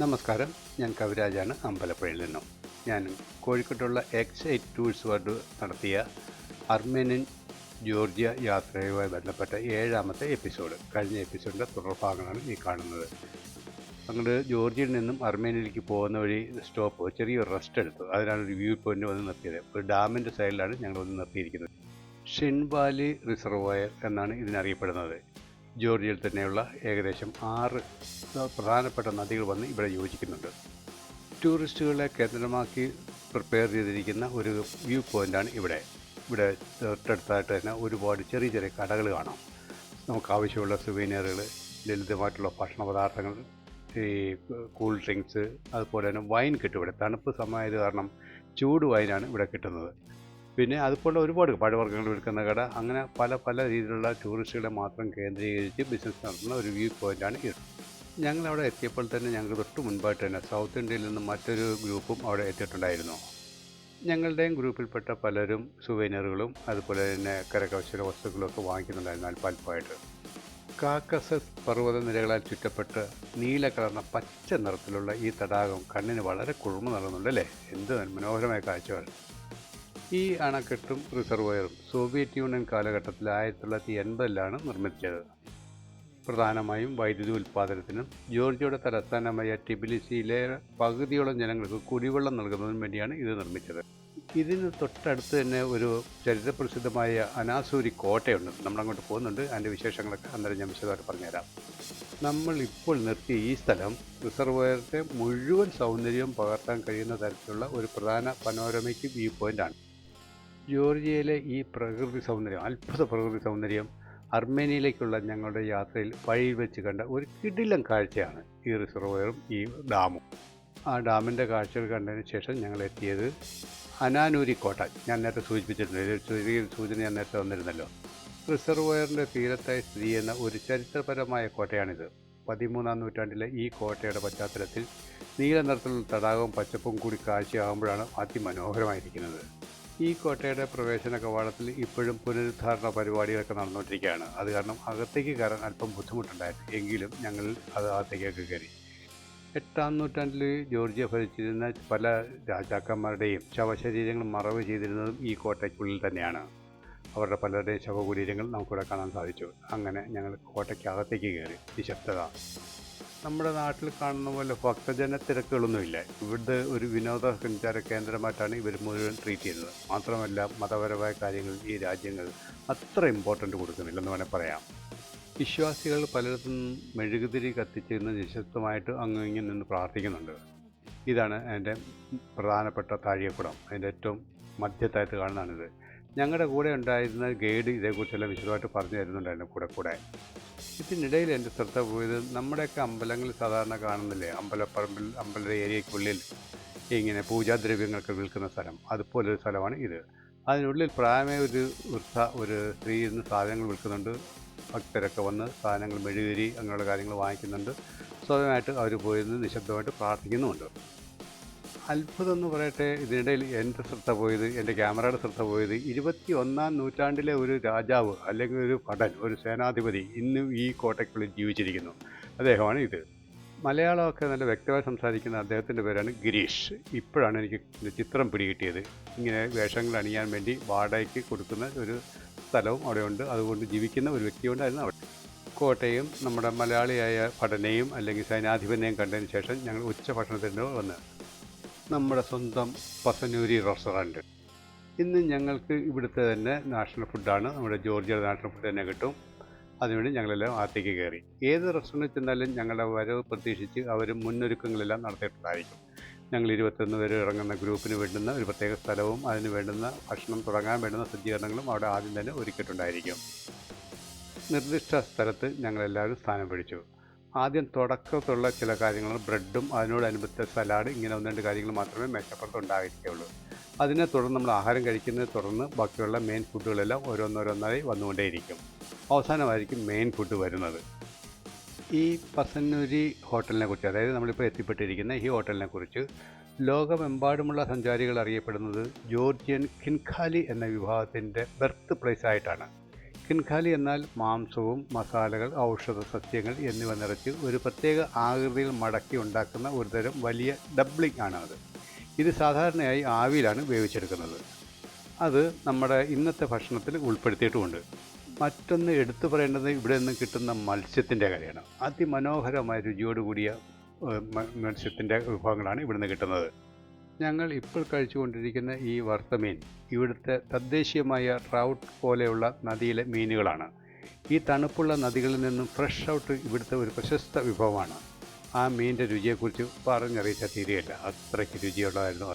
നമസ്കാരം. ഞാൻ കവിരാജാണ് അമ്പലപ്പുഴയിൽ നിന്നും. ഞാൻ കോഴിക്കോട്ടുള്ള എക്സ് എയ്റ്റ് ടൂഴ്സ് വേർഡ് നടത്തിയ അർമേനിയൻ ജോർജിയ യാത്രയുമായി ബന്ധപ്പെട്ട ഏഴാമത്തെ എപ്പിസോഡ്. കഴിഞ്ഞ എപ്പിസോഡിന്റെ തുടർഭാഗങ്ങളാണ് ഈ കാണുന്നത്. അങ്ങോട്ട് ജോർജിയയിൽ നിന്നും അർമേനിയയിലേക്ക് പോകുന്ന വഴി സ്റ്റോപ്പ് ചെറിയൊരു റെസ്റ്റ് എടുത്തു. അതിനാണ് ഒരു വ്യൂ പോയിന്റ് വന്ന് നിർത്തിയത്. ഒരു ഡാമിന്റെ സൈഡിലാണ് ഞങ്ങൾ വന്ന് നിർത്തിയിരിക്കുന്നത്. ഷിൻവാലി റിസർവോയർ എന്നാണ് ഇതിനറിയപ്പെടുന്നത്. ജോർജിയയിൽ തന്നെയുള്ള ഏകദേശം ആറ് പ്രധാനപ്പെട്ട നദികൾ വന്ന് ഇവിടെ യോജിക്കുന്നുണ്ട്. ടൂറിസ്റ്റുകളെ കേന്ദ്രമാക്കി പ്രിപ്പയർ ചെയ്തിരിക്കുന്ന ഒരു വ്യൂ പോയിന്റാണ് ഇവിടെ. ഇവിടെ തൊട്ടടുത്തായിട്ട് തന്നെ ഒരുപാട് ചെറിയ ചെറിയ കടകൾ കാണാം. നമുക്ക് ആവശ്യമുള്ള സുവീനിയറുകൾ ലളിതമായിട്ടുള്ള ഭക്ഷണ പദാർത്ഥങ്ങൾ ഈ കൂൾ ഡ്രിങ്ക്സ് അതുപോലെ തന്നെ വൈൻ കിട്ടും ഇവിടെ. തണുപ്പ് സമയമായത് കാരണം ചൂട് വൈനാണ് ഇവിടെ കിട്ടുന്നത്. പിന്നെ അതുപോലെ ഒരുപാട് പഴവർഗങ്ങൾ വിൽക്കുന്ന കട. അങ്ങനെ പല പല രീതിയിലുള്ള ടൂറിസ്റ്റുകളെ മാത്രം കേന്ദ്രീകരിച്ച് ബിസിനസ് നടത്തുന്ന ഒരു വ്യൂ പോയിന്റാണ് ഇത്. ഞങ്ങളവിടെ എത്തിയപ്പോൾ തന്നെ ഞങ്ങൾ തൊട്ട് മുൻപായിട്ട് തന്നെ സൗത്ത് ഇന്ത്യയിൽ നിന്ന് മറ്റൊരു ഗ്രൂപ്പും അവിടെ എത്തിയിട്ടുണ്ടായിരുന്നു. ഞങ്ങളുടെയും ഗ്രൂപ്പിൽപ്പെട്ട പലരും സുവൈനറുകളും അതുപോലെ തന്നെ കരകൗശല വസ്തുക്കളൊക്കെ വാങ്ങിക്കുന്നുണ്ടായിരുന്നു അല്പാൽപ്പമായിട്ട് കാക്കസസ് പർവത നിരകളാൽ ചുറ്റപ്പെട്ട് നീല കലർന്ന പച്ച നിറത്തിലുള്ള ഈ തടാകം കണ്ണിന് വളരെ കുളിർമ നൽകുന്നുണ്ടല്ലേ എന്ത് മനോഹരമായ കാഴ്ചകൾ. ഈ അണക്കെട്ടും റിസർവോയറും സോവിയറ്റ് യൂണിയൻ കാലഘട്ടത്തിൽ ആയിരത്തി തൊള്ളായിരത്തി എൺപതിലാണ് നിർമ്മിച്ചത്. പ്രധാനമായും വൈദ്യുതി ഉൽപ്പാദനത്തിനും ജോർജിയയുടെ തലസ്ഥാനമായ ടിബിലിസിയിലെ പകുതിയോളം ജനങ്ങൾക്ക് കുടിവെള്ളം നൽകുന്നതിനും വേണ്ടിയാണ് ഇത് നിർമ്മിച്ചത്. ഇതിന് തൊട്ടടുത്ത് തന്നെ ഒരു ചരിത്രപ്രസിദ്ധമായ അനാസൂരി കോട്ടയുണ്ട്. നമ്മളങ്ങോട്ട് പോകുന്നുണ്ട്. അതിന്റെ വിശേഷങ്ങളൊക്കെ അന്നേരം ഞാൻ വിശദമായിട്ട് പറഞ്ഞുതരാം. നമ്മൾ ഇപ്പോൾ നിർത്തിയ ഈ സ്ഥലം റിസർവോയറിന്റെ മുഴുവൻ സൗന്ദര്യവും പകർത്താൻ കഴിയുന്ന തരത്തിലുള്ള ഒരു പ്രധാന പനോരമയ്ക്ക് വ്യൂ പോയിന്റാണ് ജോർജിയയിലെ ഈ പ്രകൃതി സൗന്ദര്യം അത്ഭുത പ്രകൃതി സൗന്ദര്യം അർമേനിയയിലേക്കുള്ള ഞങ്ങളുടെ യാത്രയിൽ വഴിയിൽ വെച്ച് കണ്ട ഒരു കിടിലം കാഴ്ചയാണ് ഈ റിസർവോയറും ഈ ഡാമും. ആ ഡാമിന്റെ കാഴ്ചകൾ കണ്ടതിന് ശേഷം ഞങ്ങൾ എത്തിയത് അനാനൂരി കോട്ട. ഞാൻ നേരത്തെ സൂചിപ്പിച്ചിട്ടുണ്ട്. ചെറിയൊരു സൂചന ഞാൻ നേരത്തെ വന്നിരുന്നല്ലോ റിസർവോയറിന്റെ തീരത്തായി സ്ഥിതി ചെയ്യുന്ന ഒരു ചരിത്രപരമായ കോട്ടയാണിത്. പതിമൂന്നാം നൂറ്റാണ്ടിലെ ഈ കോട്ടയുടെ പശ്ചാത്തലത്തിൽ നീല നിറത്തിലുള്ള തടാകവും പച്ചപ്പും കൂടി കാഴ്ചയാകുമ്പോഴാണ് അതിമനോഹരമായിരിക്കുന്നത്. ഈ കോട്ടയുടെ പ്രവേശന കവാടത്തിൽ ഇപ്പോഴും പുനരുദ്ധാരണ പരിപാടികളൊക്കെ നടന്നുകൊണ്ടിരിക്കുകയാണ്. അത് കാരണം അകത്തേക്ക് കയറാൻ അല്പം ബുദ്ധിമുട്ടുണ്ടായിരുന്നു. എങ്കിലും ഞങ്ങൾ അത് അകത്തേക്കൊക്കെ കയറി. എട്ടാം നൂറ്റാണ്ടിൽ ജോർജിയ ഭരിച്ചിരുന്ന പല രാജാക്കന്മാരുടെയും ശവശരീരങ്ങൾ മറവ് ചെയ്തിരുന്നതും ഈ കോട്ടയ്ക്കുള്ളിൽ തന്നെയാണ്. അവരുടെ പലരുടെയും ശവകുടീരങ്ങൾ നമുക്കിവിടെ കാണാൻ സാധിച്ചു. അങ്ങനെ ഞങ്ങൾ കോട്ടയ്ക്കകത്തേക്ക് കയറി. നിശബ്ദത. നമ്മുടെ നാട്ടിൽ കാണുന്ന പോലെ ഭക്തജന തിരക്കുകളൊന്നുമില്ല. ഇവിടുത്തെ ഒരു വിനോദസഞ്ചാര കേന്ദ്രമായിട്ടാണ് ഇവർ മുഴുവൻ ട്രീറ്റ് ചെയ്യുന്നത്. മാത്രമല്ല മതപരമായ കാര്യങ്ങൾ ഈ രാജ്യങ്ങൾ അത്ര ഇമ്പോർട്ടന്റ് കൊടുക്കുന്നില്ലെന്ന് വേണേൽ പറയാം. വിശ്വാസികൾ പലയിടത്തും മെഴുകുതിരി കത്തിച്ചിരുന്ന് നിശബ്ദമായിട്ട് അങ്ങ് ഇങ്ങനെ നിന്ന് പ്രാർത്ഥിക്കുന്നുണ്ട്. ഇതാണ് എന്റെ പ്രധാനപ്പെട്ട താഴികക്കുടം. അതിന്റെ ഏറ്റവും മധ്യത്തായിട്ട് കാണുന്നതാണിത്. ഞങ്ങളുടെ കൂടെ ഉണ്ടായിരുന്ന ഗൈഡ് ഇതേക്കുറിച്ചെല്ലാം വിശദമായിട്ട് പറഞ്ഞു തരുന്നുണ്ടായിരുന്നു കൂടെ കൂടെ. ഇതിനിടയിൽ എന്റെ ശ്രദ്ധ പോയത് നമ്മുടെയൊക്കെ അമ്പലങ്ങളിൽ സാധാരണ കാണുന്നില്ലേ? അമ്പലപ്പറമ്പിൽ അമ്പല ഏരിയയ്ക്കുള്ളിൽ ഇങ്ങനെ പൂജാദ്രവ്യങ്ങളൊക്കെ വിൽക്കുന്ന സ്ഥലം. അതുപോലൊരു സ്ഥലമാണ് ഇത്. അതിനുള്ളിൽ പ്രായമേ ഒരു ഒരു സ്ത്രീ ഇരുന്ന് സാധനങ്ങൾ വിൽക്കുന്നുണ്ട്. ഭക്തരൊക്കെ വന്ന് സാധനങ്ങൾ മെഴുകുതിരി അങ്ങനെയുള്ള കാര്യങ്ങൾ വാങ്ങിക്കുന്നുണ്ട്. സ്വാഭാവികമായിട്ട് അവർ പോയിരുന്ന് നിശബ്ദമായിട്ട് പ്രാർത്ഥിക്കുന്നുമുണ്ട്. അത്ഭുതം എന്ന് പറയട്ടെ ഇതിനിടയിൽ എന്റെ ശ്രദ്ധ പോയത് എന്റെ ക്യാമറയുടെ ശ്രദ്ധ പോയത് ഇരുപത്തി ഒന്നാം നൂറ്റാണ്ടിലെ ഒരു രാജാവ് അല്ലെങ്കിൽ ഒരു പടൻ ഒരു സേനാധിപതി ഇന്നും ഈ കോട്ടയ്ക്കുള്ളിൽ ജീവിച്ചിരിക്കുന്നു. അദ്ദേഹമാണ് ഇത്. മലയാളമൊക്കെ നല്ല വ്യക്തമായി സംസാരിക്കുന്ന അദ്ദേഹത്തിന്റെ പേരാണ് ഗിരീഷ്. ഇപ്പോഴാണ് എനിക്ക് ചിത്രം പിടികിട്ടിയത്. ഇങ്ങനെ വേഷങ്ങൾ അണിയാൻ വേണ്ടി വാടകയ്ക്ക് കൊടുക്കുന്ന ഒരു സ്ഥലവും അവിടെയുണ്ട്. അതുകൊണ്ട് ജീവിക്കുന്ന ഒരു വ്യക്തിയുണ്ടായിരുന്നു അവിടെ. കോട്ടയും നമ്മുടെ മലയാളിയായ ഭടനെയും അല്ലെങ്കിൽ സൈനാധിപനെയും കണ്ടതിന് ശേഷം ഞങ്ങൾ ഉച്ചഭക്ഷണത്തിന് വന്ന് നമ്മുടെ സ്വന്തം പസനൂരി റെസ്റ്റോറന്റ്. ഇന്ന് ഞങ്ങൾക്ക് ഇവിടുത്തെ തന്നെ നാഷണൽ ഫുഡാണ്. നമ്മുടെ ജോർജിയയുടെ നാഷണൽ ഫുഡ് തന്നെ കിട്ടും. അതിനുവേണ്ടി ഞങ്ങളെല്ലാം അകത്തേക്ക് കയറി. ഏത് റെസ്റ്റോറന്റിൽ ചെന്നാലും ഞങ്ങളുടെ വരവ് പ്രതീക്ഷിച്ച് അവർ മുന്നൊരുക്കങ്ങളെല്ലാം നടത്തിയിട്ടുണ്ടായിരിക്കും. ഞങ്ങൾ ഇരുപത്തൊന്ന് പേര് ഇറങ്ങുന്ന ഗ്രൂപ്പിന് വേണ്ടുന്ന ഒരു പ്രത്യേക സ്ഥലവും അതിന് വേണ്ടുന്ന ഭക്ഷണം തുടങ്ങാൻ വേണ്ടുന്ന സജ്ജീകരണങ്ങളും അവിടെ ആദ്യം തന്നെ ഒരുക്കിയിട്ടുണ്ടായിരിക്കും. നിർദ്ദിഷ്ട സ്ഥലത്ത് ഞങ്ങളെല്ലാവരും സ്ഥാനം പിടിച്ചു. ആദ്യം തുടക്കത്തുള്ള ചില കാര്യങ്ങൾ ബ്രെഡും അതിനോടനുബന്ധിച്ച സലാഡ് ഇങ്ങനെ ഒന്ന് രണ്ട് കാര്യങ്ങൾ മാത്രമേ മേശപ്പുറത്ത് ഉണ്ടായിരിക്കുകയുള്ളൂ അതിനെ തുടർന്ന് നമ്മൾ ആഹാരം കഴിക്കുന്നതിനെ തുടർന്ന് ബാക്കിയുള്ള മെയിൻ ഫുഡുകളെല്ലാം ഓരോന്നോരോന്നായി വന്നുകൊണ്ടേയിരിക്കും. അവസാനമായിരിക്കും മെയിൻ ഫുഡ് വരുന്നത്. ഈ പസന്നൂരി ഹോട്ടലിനെ കുറിച്ച് അതായത് നമ്മളിപ്പോൾ എത്തിപ്പെട്ടിരിക്കുന്ന ഈ ഹോട്ടലിനെ കുറിച്ച് ലോകമെമ്പാടുമുള്ള സഞ്ചാരികൾ അറിയപ്പെടുന്നത് ജോർജിയൻ കിൻഖാലി എന്ന വിഭാഗത്തിന്റെ ബർത്ത് പ്ലേസ് ആയിട്ടാണ് കിൻഖാലി എന്നാൽ മാംസവും മസാലകൾ ഔഷധ സസ്യങ്ങൾ എന്നിവ നിറച്ച് ഒരു പ്രത്യേക ആകൃതിയിൽ മടക്കി ഉണ്ടാക്കുന്ന ഒരുതരം വലിയ ഡബ്ലിംഗ് ആണ് അത് ഇത് സാധാരണയായി ആവിയിലാണ് വേവിച്ചെടുക്കുന്നത്. അത് നമ്മുടെ ഇന്നത്തെ ഭക്ഷണത്തിൽ ഉൾപ്പെടുത്തിയിട്ടുമുണ്ട്. മറ്റൊന്ന് എടുത്തു പറയേണ്ടത് ഇവിടെ നിന്ന് കിട്ടുന്ന മത്സ്യത്തിന്റെ കാര്യമാണ് അതിമനോഹരമായ രുചിയോടുകൂടിയ മത്സ്യത്തിന്റെ വിഭവങ്ങളാണ് ഇവിടുന്ന് കിട്ടുന്നത്. ഞങ്ങൾ ഇപ്പോൾ കഴിച്ചുകൊണ്ടിരിക്കുന്ന ഈ വറുത്ത മീൻ ഇവിടുത്തെ തദ്ദേശീയമായ ട്രൗട്ട് പോലെയുള്ള നദിയിലെ മീനുകളാണ്. ഈ തണുപ്പുള്ള നദികളിൽ നിന്നും ഫ്രഷ് ഔട്ട് ഇവിടുത്തെ ഒരു പ്രശസ്ത വിഭവമാണ്. ആ മീനിന്റെ രുചിയെക്കുറിച്ച് പറഞ്ഞറിയിച്ചാൽ തീരെയല്ല അത്രയ്ക്ക് രുചിയുള്ളതായിരുന്നു.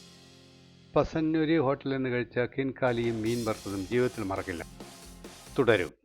പസന്നൂരി ഹോട്ടലിൽ നിന്ന് കഴിച്ച കിൻകാലിയും മീൻ വറുത്തതും ജീവിതത്തിൽ മറക്കില്ല. തുടരും.